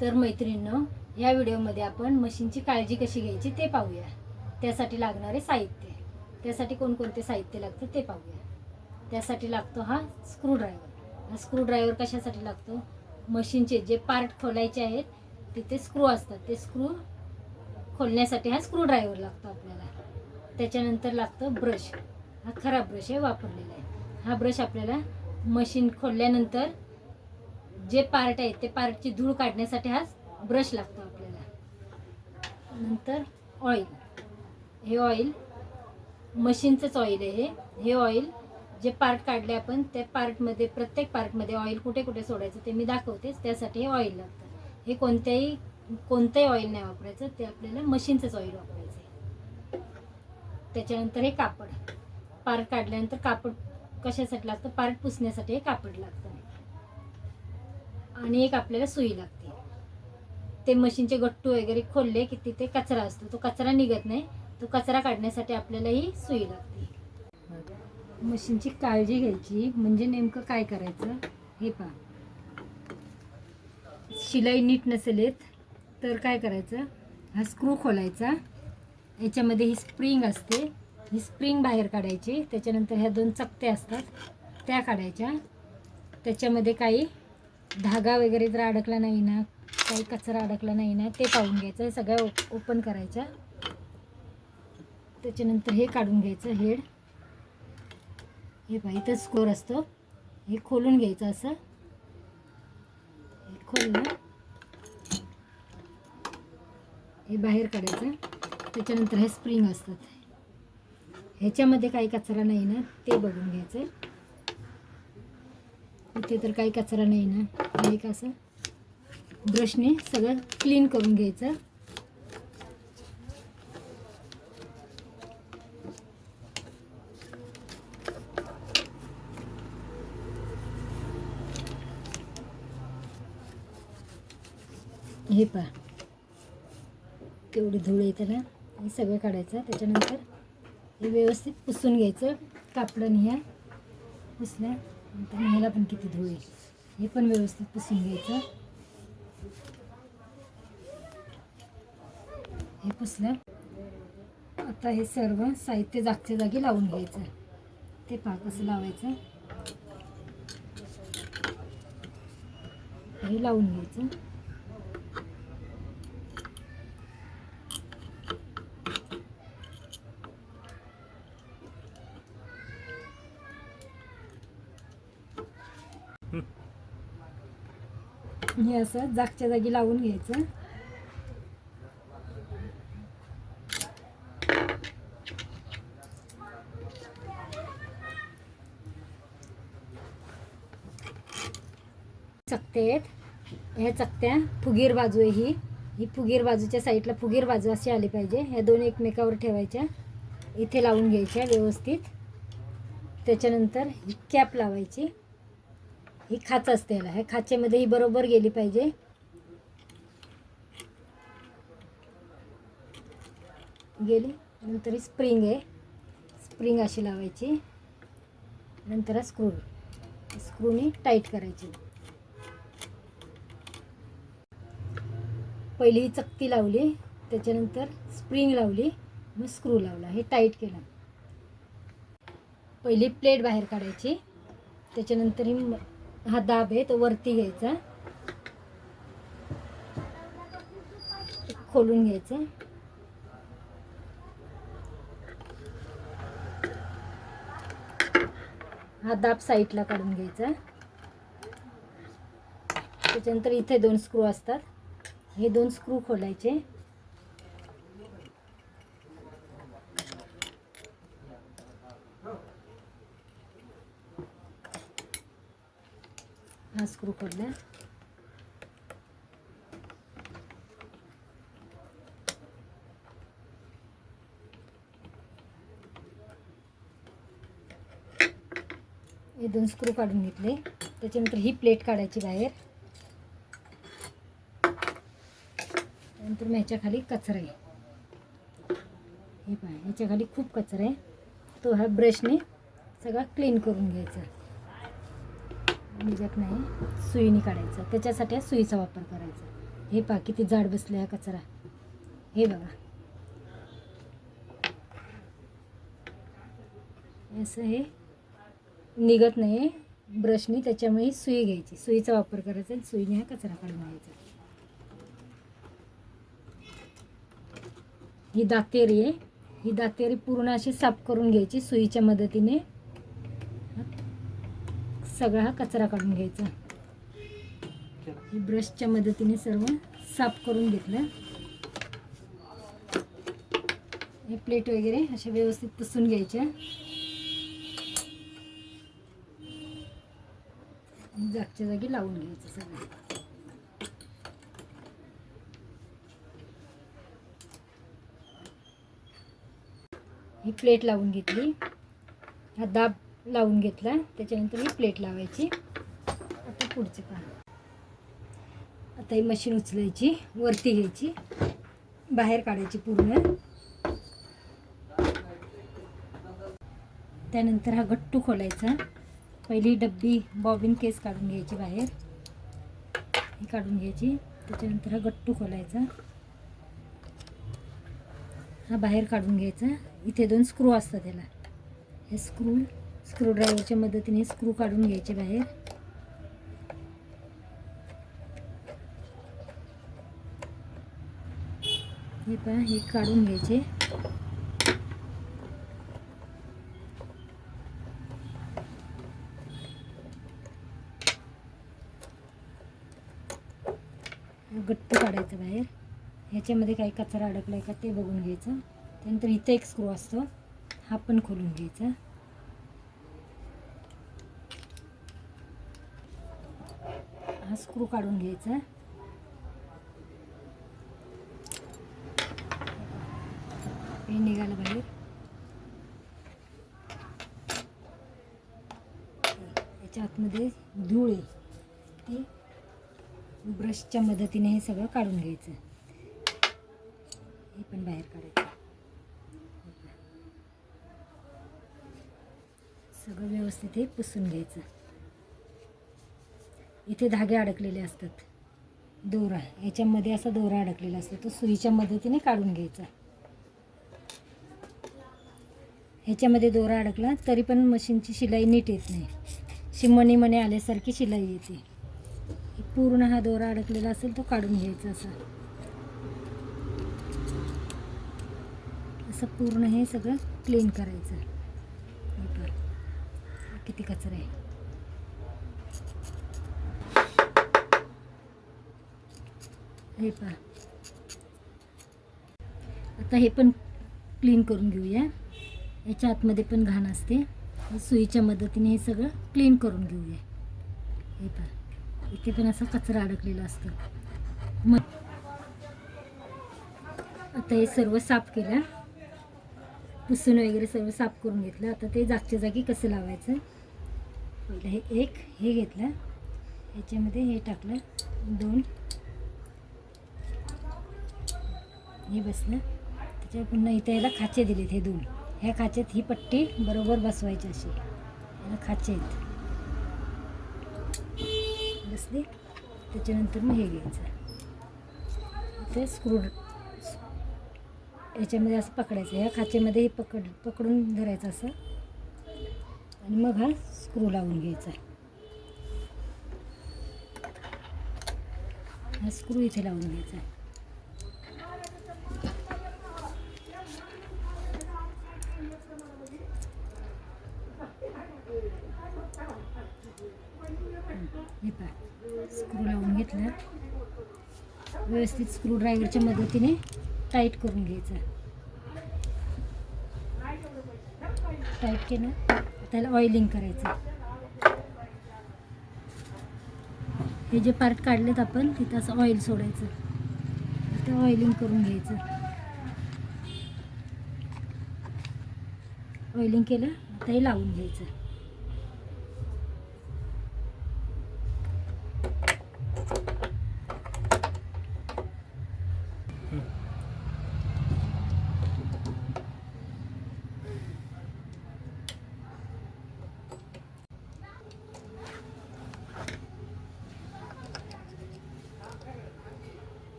तर मैत्रिणीनं या व्हिडिओमध्ये आपण मशीनची काळजी कशी घ्यायची ते पाहूया. त्यासाठी लागणारे साहित्य. त्यासाठी कोणकोणते साहित्य लागतं ते पाहूया. त्यासाठी लागतो हा स्क्रूड्रायव्हर हा स्क्रूड्रायव्हर कशासाठी लागतो? मशीनचे जे पार्ट खोलायचे आहेत तिथे स्क्रू असतात. ते स्क्रू खोलण्यासाठी हा स्क्रूड्रायव्हर लागतो आपल्याला. त्याच्यानंतर लागतं ब्रश हा खराब ब्रश आहे वापरलेला आहे. हा ब्रश आपल्याला मशीन खोलल्यानंतर जे पार्ट आहे ते पार्टची धूळ काढण्यासाठी हा ब्रश लागतो आपल्याला. नंतर ऑइल हे ऑइल मशीनचंच ऑइल आहे हे. हे ऑइल जे पार्ट काढले आपण त्या पार्टमध्ये प्रत्येक पार्टमध्ये ऑइल कुठे कुठे सोडायचं ते मी दाखवतेच त्यासाठी हे ऑइल लागतं. हे कोणत्याही कोणतंही ऑइल नाही वापरायचं ते आपल्याला मशीनचंच ऑइल वापरायचं आहे. त्याच्यानंतर हे कापड. पार्ट काढल्यानंतर कापड कशासाठी लागतं? पार्ट पुसण्यासाठी हे कापड लागतं. आणि एक आपल्याला सुई लागते. ते मशीनचे गट्टू वगैरे खोलले की तिथे कचरा असतो. तो कचरा निघत नाही. तो कचरा काढण्यासाठी आपल्याला ही सुई लागते. मशीनची काळजी घ्यायची. म्हणजे नेमकं काय करायचं? हे पहा. शिलाई नीट नसेल येत तर काय करायचं? हा स्क्रू खोलायचा. याच्यामध्ये ही स्प्रिंग असते. ही स्प्रिंग बाहेर काढायची. त्याच्यानंतर ह्या दोन चकत्या असतात. त्या काढायच्या. त्याच्यामध्ये काही धागा वगैरे जर अडकला नाही ना काही कचरा अडकला नाही ना ते पाहून घ्यायचं. हे सगळ्या ओ- ओपन करायच्या त्याच्यानंतर हे काढून घ्यायचं हेड. हे पहा इथं स्कोर असतो. हे खोलून घ्यायचं असं. हे खोललं हे बाहेर काढायचं. त्याच्यानंतर हे स्प्रिंग असतात. ह्याच्यामध्ये काही कचरा नाही ना ते बघून घ्यायचं. इथे तर काही कचरा नाही ना. हे एक असं ब्रशने सगळं क्लीन करून घ्यायचं. हे पहा. तेवढी धूळ येते ना. हे सगळं काढायचं. त्याच्यानंतर हे व्यवस्थित पुसून घ्यायचं. कापडाने ह्या पुसल्या. नंतर ह्याला पण किती धुळे हे पण व्यवस्थित पुसून घ्यायचं. हे पुसलं. आता हे सर्व साहित्य जागच्या जागी लावून घ्यायचं. ते पहा कसं लावायचं. हे लावून घ्यायचं. हे असं जागच्या जागी लावून घ्यायचं. चकत्या आहेत ह्या चकत्या फुगीर बाजू आहे ही. ही फुगीर बाजूच्या साईडला फुगीर बाजू अशी आली पाहिजे. ह्या दोन एकमेकावर ठेवायच्या. इथे लावून घ्यायच्या व्यवस्थित. त्याच्यानंतर ही कॅप लावायची. ही खाच असते याला. ह्या खाचेमध्ये ही बरोबर गेली पाहिजे. गेली. नंतर ही स्प्रिंग आहे. स्प्रिंग अशी लावायची. नंतर हा स्क्रू. स्क्रूने टाईट करायची. पहिली ही चकती लावली. त्याच्यानंतर स्प्रिंग लावली. मग स्क्रू लावला. हे टाईट केलं. पहिली प्लेट बाहेर काढायची. त्याच्यानंतर ही हा दाब आहे तो वरती घ्यायचा. खोलून घ्यायचा. हा दाब साईडला काढून घ्यायचा. त्याच्यानंतर इथे दोन स्क्रू असतात. हे दोन स्क्रू खोलायचे. हा स्क्रू हे दोन स्क्रू काढून घेतले. त्याच्यानंतर ही प्लेट काढायची बाहेर. त्यानंतर मग ह्याच्याखाली कचरा आहे. हे पहा ह्याच्याखाली खूप कचरा आहे. तो ह्या ब्रशने सगळा क्लीन करून घ्यायचा. निघत नाही. सुईने काढायचं. त्याच्यासाठी सुईचा वापर करायचा. हे पहा किती जाड बसले हा कचरा. हे बघा. असं हे निघत नाही ब्रशनी त्याच्यामुळे सुई घ्यायची. सुईचा वापर करायचा आणि सुईने हा कचरा काढून घ्यायचा. ही दातेरी आहे. ही दातेरी पूर्ण अशी साफ करून घ्यायची सुईच्या मदतीने. सगळा हा कचरा काढून घ्यायचा. ब्रशच्या मदतीने सर्व साफ करून घेतलं. हे प्लेट वगैरे अशा व्यवस्थित पुसून घ्यायच्या. जागच्या जागी लावून घ्यायचं सगळं. ही प्लेट लावून घेतली. हा दाब लावून घेतला त्याच्यानंतर ही प्लेट लावायची. आता पुढचं पहा आता ही मशीन उचलायची वरती घ्यायची बाहेर काढायची पूर्ण. त्यानंतर हा गट्टू खोलायचा. पहिली डब्बी बॉबिन केस काढून घ्यायची बाहेर. ही काढून घ्यायची. त्याच्यानंतर हा गट्टू खोलायचा. हा बाहेर काढून घ्यायचा. इथे दोन स्क्रू असतात त्याला. हे स्क्रू स्क्रूड्रायव्हरच्या मदतीने स्क्रू काढून घ्यायचे बाहेर. हे पहा हे काढून घ्यायचे. गट्ट काढायचं बाहेर. ह्याच्यामध्ये काही कचरा अडकला आहे का ते बघून घ्यायचं. त्यानंतर इथं एक स्क्रू असतो. हा पण खोलून घ्यायचा. स्क्रू काढून घ्यायचा. हे निघालं बाहेर. याच्या आतमध्ये धूळ आहे ती ब्रशच्या मदतीने हे सगळं काढून घ्यायचं. हे पण बाहेर काढायचं. सगळं व्यवस्थित हे पुसून घ्यायचं. इथे धागे अडकलेले असतात. दोरा याच्यामध्ये असा दोरा अडकलेला असतो. तो सुईच्या मदतीने काढून घ्यायचा. ह्याच्यामध्ये दोरा अडकला तरी पण मशीनची शिलाई नीट येत नाही. शिमणी मणे आल्यासारखी शिलाई येते. पूर्ण हा दोरा अडकलेला असेल तो काढून घ्यायचा असा. असं पूर्ण हे सगळं क्लीन करायचं. किती कचरा आहे. हे पहा. आता हे पण क्लीन करून घेऊया. याच्या आतमध्ये पण घाण असते. सुईच्या मदतीने हे सगळं क्लीन करून घेऊया. हे पहा. इथे पण असा कचरा अडकलेला असतो. मग आता हे सर्व साफ केलं. पुसून वगैरे सर्व साफ करून घेतलं. आता ते जागच्या जागी कसं लावायचं? पहिलं हे एक हे घेतलं. ह्याच्यामध्ये हे टाकलं. दोन हे बसलं त्याच्यावर पुन्हा इथे याला खाचे दिलेत हे दोन. ह्या खाच्यात ही पट्टी बरोबर बसवायची अशी. याला खाचे आहेत. बसली. त्याच्यानंतर मग हे घ्यायचं. ते स्क्रू याच्यामध्ये असं पकडायचं. ह्या खाचेमध्ये हे पकड पकडून धरायचं असं. आणि मग हा स्क्रू लावून घ्यायचा. हा स्क्रू इथे लावून घ्यायचा. हे पहा स्क्रू लावून घेतला. व्यवस्थित स्क्रू ड्रायव्हरच्या मदतीने टाईट करून घ्यायचा. टाईट केलं त्याला ऑइलिंग करायचं. हे जे पार्ट काढलेत आपण तिथं असं ऑइल सोडायचं. ते ऑइलिंग करून घ्यायचं. ऑइलिंग केलं आता हे लावून घ्यायचं.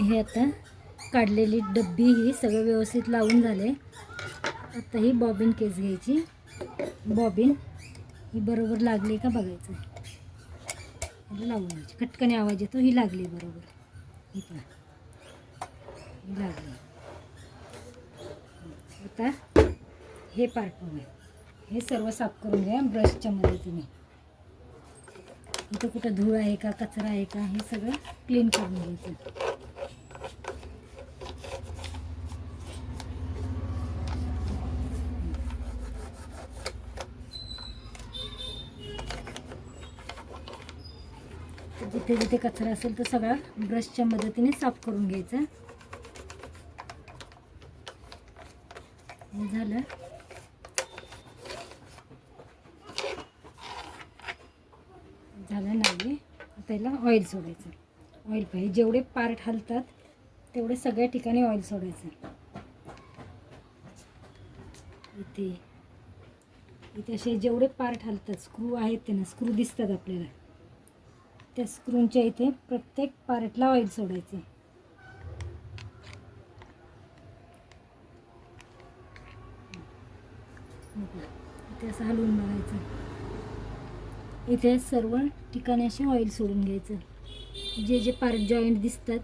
हे आता काढलेली डब्बी ही सगळं व्यवस्थित लावून झाले. आता ही बॉबिन केस घ्यायची. बॉबिन ही बरोबर लागली का बघायचं? याला लावून घ्यायची खटकने आवाज येतो ही लागली बरोबर. ही पण. ही लागली. आता हे पार्ट बघूया. हे सर्व साफ करून घ्या ब्रशच्या मदतीने. इथं कुठं धूळ आहे का कचरा आहे का हे सगळं क्लीन करून घ्यायचं. जिथे जिथे कचरा असेल तो सगळा ब्रशच्या मदतीने साफ करून घ्यायचा. हे झालं. झालं नाही त्याला ऑइल सोडायचं. ऑइल पाहिजे जेवढे पार्ट हलतात तेवढे सगळ्या ठिकाणी ऑइल सोडायचं. इथे. इथे असे जेवढे पार्ट हलतात स्क्रू आहेत ते ना स्क्रू दिसतात आपल्याला. त्या स्क्रूंच्या इथे प्रत्येक पार्टला ऑइल सोडायचे. इथे असं हलवून बघायचं. इथे सर्व ठिकाणी असे ऑइल सोडून घ्यायचं. जे जे पार्ट जॉईंट दिसतात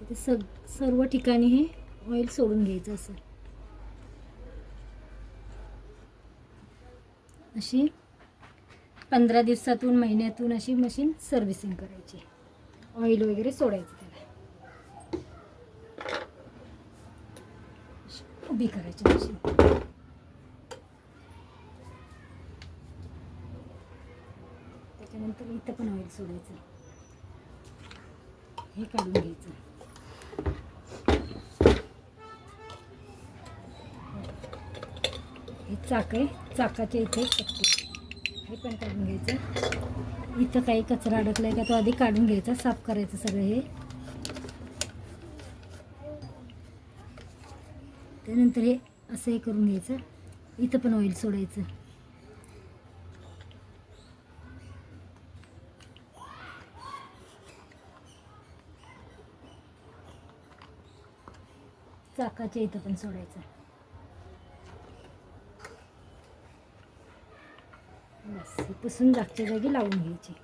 तिथे सग सर्व ठिकाणी हे ऑइल सोडून घ्यायचं असं. अशी पंधरा दिवसातून महिन्यातून अशी मशीन सर्व्हिसिंग करायची. ऑइल वगैरे सोडायचं त्याला. उभी करायची मशीन त्याच्यानंतर इथं पण ऑइल सोडायचं. हे काढून घ्यायचं. हे चाक आहे. चाकाच्या इथे एक हे पण काढून घ्यायचं. इथं काही कचरा अडकलाय का तो आधी काढून घ्यायचा साफ करायचं सगळं हे. त्यानंतर हे असं हे करून घ्यायचं. इथं पण ऑइल सोडायचं. चाकाच्या इथं पण सोडायचं. हे पुसून जागच्या जागी लावून घ्यायची.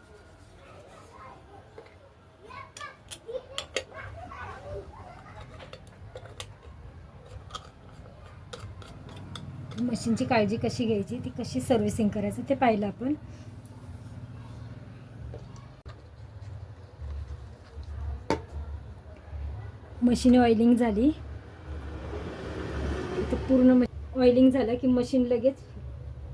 मशीनची काळजी कशी घ्यायची ती कशी सर्व्हिसिंग करायचं ते पाहिलं आपण. मशीन ऑइलिंग झाली. तर पूर्ण ऑइलिंग झालं की मशीन लगेच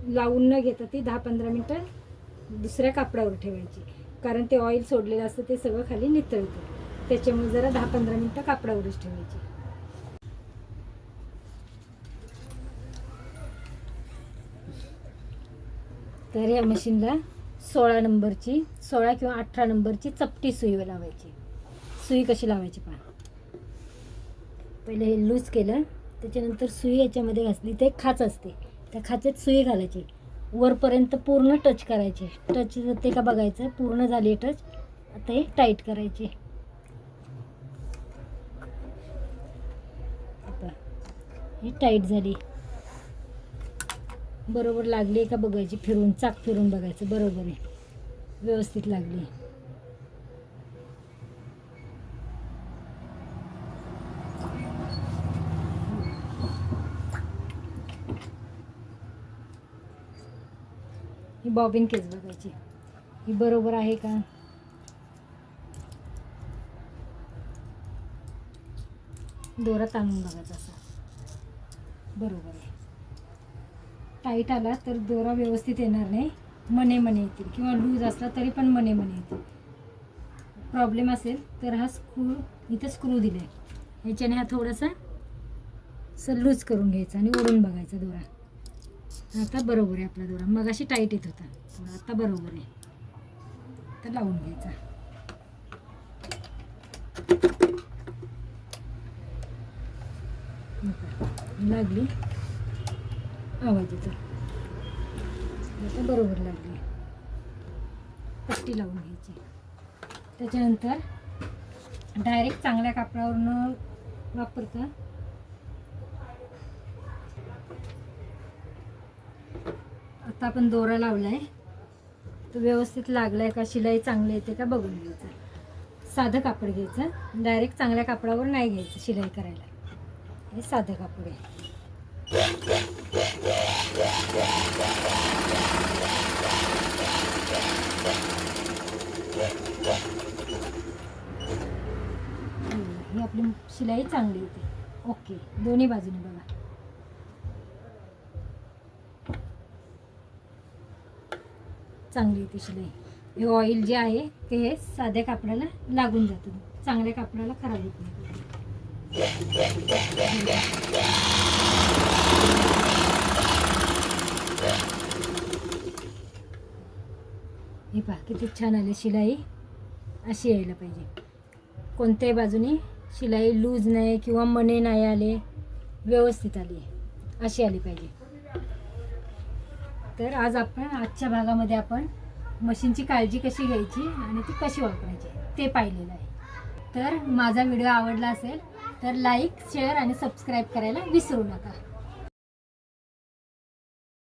लावून न घेता ती दहा पंधरा मिनटं दुसऱ्या कापडावर ठेवायची. कारण ते ऑइल सोडलेलं असतं ते सगळं खाली नितळतं. त्याच्यामुळे जरा दहा पंधरा मिनटं कापडावरच ठेवायची. तर या मशीनला सोळा नंबरची सोळा किंवा अठरा नंबरची चपटी सुई लावायची. सुई कशी लावायची पहा. पहिले हे लूज केलं त्याच्यानंतर सुई याच्यामध्ये घासली ते खाच असते. त्या खाच्यात सुई घालायची. वरपर्यंत पूर्ण टच करायची. टच ते का बघायचं? पूर्ण झाली टच आता हे टाईट करायची. आता ही टाईट झाली. बरोबर लागली का बघायची? फिरून चाक फिरून बघायचं. बरोबर आहे. व्यवस्थित लागली. बॉबिन केस बघायची. ही बरोबर आहे का? दोरा ताणून बघायचा असा. बरोबर आहे. टाईट आला तर दोरा व्यवस्थित येणार नाही. मने मने येतील किंवा लूज असला तरी पण मने मने येतील. प्रॉब्लेम असेल तर हा स्क्रू इथं स्क्रू दिला आहे ह्याच्याने हा थोडासा असं लूज करून घ्यायचा आणि ओढून बघायचा दोरा. आता बरोबर आहे आपला दोरा. मग अशी टाईट येत होता. थोडा आता बरोबर आहे. तर लावून घ्यायचा. लागली. आवाज येतो आता बरोबर लागली. पट्टी लावून घ्यायची. त्याच्यानंतर डायरेक्ट चांगल्या कापडावरनं न वापरता. आत्ता आपण दोरा लावलाय. तो व्यवस्थित लागलाय का शिलाई चांगली येते का बघून घ्यायचं. साधं कापड घ्यायचं. डायरेक्ट चांगल्या कापडावर नाही घ्यायचं शिलाई करायला. हे साधं कापड आहे. ही आपली शिलाई चांगली येते. ओके दोन्ही बाजूने बघा. चांगली येते शिलाई हे ऑइल जे आहे ते हे साध्या कापडाला लागून जातं. चांगल्या कापडाला खराब होत नाही. हे पहा किती छान आले शिलाई. अशी यायला पाहिजे. कोणत्याही बाजूने शिलाई लूज नाही किंवा मने नाही आले व्यवस्थित आली. अशी आली पाहिजे. तर आज आपण आजच्या भागामध्ये आपण मशीनची काळजी कशी घ्यायची आणि ती कशी वापरायची ते पाहिलेलं आहे. तर माझा व्हिडिओ आवडला असेल तर लाईक शेअर आणि सबस्क्राईब करायला विसरू नका.